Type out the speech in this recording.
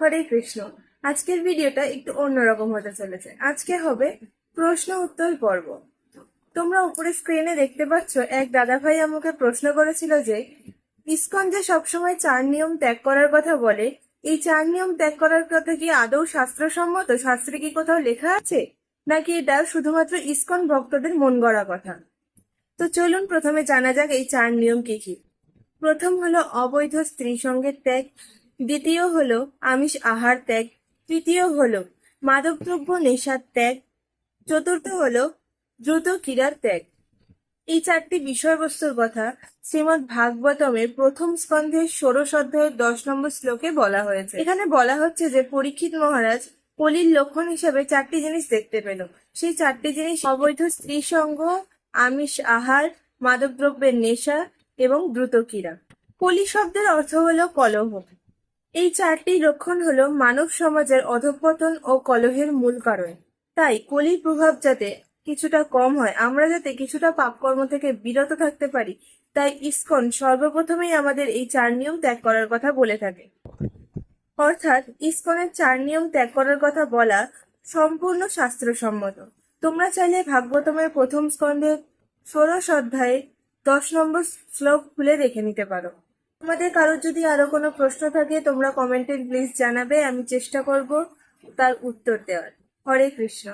হরে কৃষ্ণ। আজকের ভিডিওটা একটু অন্যরকম হতে চলেছে। আজকে হবে প্রশ্ন উত্তর পর্ব। তোমরা উপরে স্ক্রিনে দেখতে পাচ্ছ, এক দাদাভাই আমাকে প্রশ্ন করেছিল যে, ইসকন যে সবসময় চার নিয়ম ত্যাগ করার কথা বলে, এই চার নিয়ম ত্যাগ করার কথা কি আদৌ শাস্ত্রসম্মত? শাস্ত্রে কি কোথাও লেখা আছে? নাকি এটা শুধুমাত্র ইসকন ভক্তদের মন গড়া কথা? তো চলুন প্রথমে জানা যাক এই চার নিয়ম কি কি। প্রথম হলো অবৈধ স্ত্রী সঙ্গে ত্যাগ দ্বিতীয় হলো আমিষ আহার ত্যাগ। তৃতীয় হলো মাদকদ্রব্য নেশার ত্যাগ। চতুর্থ হলো দ্রুত ক্রীড়ার ত্যাগ। এই চারটি বিষয়বস্তুর কথা শ্রীমৎ ভাগবতমের প্রথম স্কন্ধের ষোড়শ অধ্যায়ের দশ নম্বর শ্লোকে বলা হয়েছে। এখানে বলা হচ্ছে যে পরীক্ষিত মহারাজ কলির লক্ষণ হিসেবে চারটি জিনিস দেখতে পেল। সেই চারটি জিনিস অবৈধ স্ত্রী সঙ্গ আমিষ আহার, মাদকদ্রব্যের নেশা এবং দ্রুত ক্রীড়া। কলি শব্দের অর্থ হলো কলহ। এই চারটি লক্ষণ হল মানব সমাজের অধঃপতন ও কলহের মূল কারণ। তাই কলির প্রভাব যাতে কিছুটা কম হয়, আমরা যাতে কিছুটা পাপকর্ম থেকে বিরত থাকতে পারি, তাই ইসকন সর্বপ্রথমেই আমাদের এই চার নিয়ম ত্যাগ করার কথা বলে থাকে। অর্থাৎ ইসকনের চার নিয়ম ত্যাগ করার কথা বলা সম্পূর্ণ শাস্ত্রসম্মত। তোমরা চাইলে ভাগবতমের প্রথম স্কন্ধের ষোড়শ অধ্যায়ে দশ নম্বর শ্লোক খুলে দেখে নিতে পারো। তোমাদের কারোর যদি আরও কোনো প্রশ্ন থাকে, তোমরা কমেন্টে প্লিজ জানাবে, আমি চেষ্টা করব তার উত্তর দেওয়ার। হরে কৃষ্ণ।